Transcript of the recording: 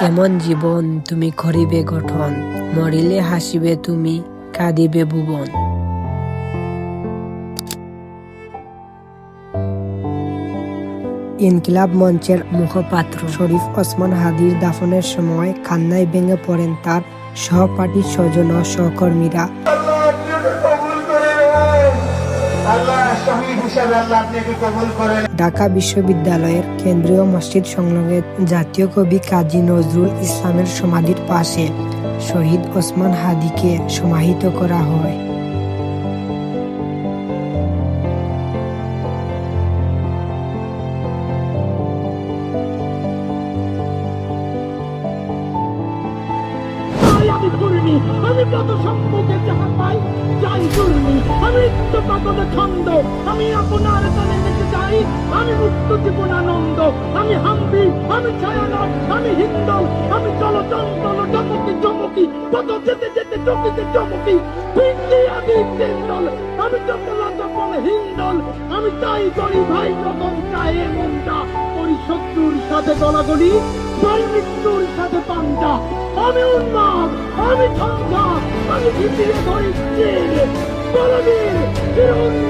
এমন জীবন তুমি করিবে গঠন, মরিলে হাসিবে তুমি, কাঁদিবে ভুবন। ইনকিলাব মঞ্চের মুখপাত্র শরীফ ওসমান হাদির দাফনের সময় কান্নায় ভেঙে পড়েন তার সহপাঠী স্বজন ও সহকর্মীরা। ঢাকা বিশ্ববিদ্যালয়ের কেন্দ্রীয় মসজিদ সংলগ্ন জাতীয় কবি কাজী নজরুল ইসলামের সমাধির পাশে শহীদ ওসমান হাদিকে সমাহিত করা হয়। আমি কত সম্মুখে আমি তো পাগলে ছন্দ। আমি আপনার কানে দেখে যাই। আমি মুক্ত জীবন আনন্দ আমি হাম্বি, আমি ছায়ানট, আমি হিন্দল আমি চলচঞ্চল চমকি চমকি কত যেতে যেতে, চকিতে চমকি। পিন্দি আদি হিন্দল আমি চপলা চপল হিন্দল। আমি তাই করি ভাই যখন চায় করি শত্রুর সাথে গলাগলি মৃত্যুর সাথে আমি উন্মাদ, আমি ঝঞ্ঝা আমি ঝিপিয়ে ধরি বলবীর চির Thank.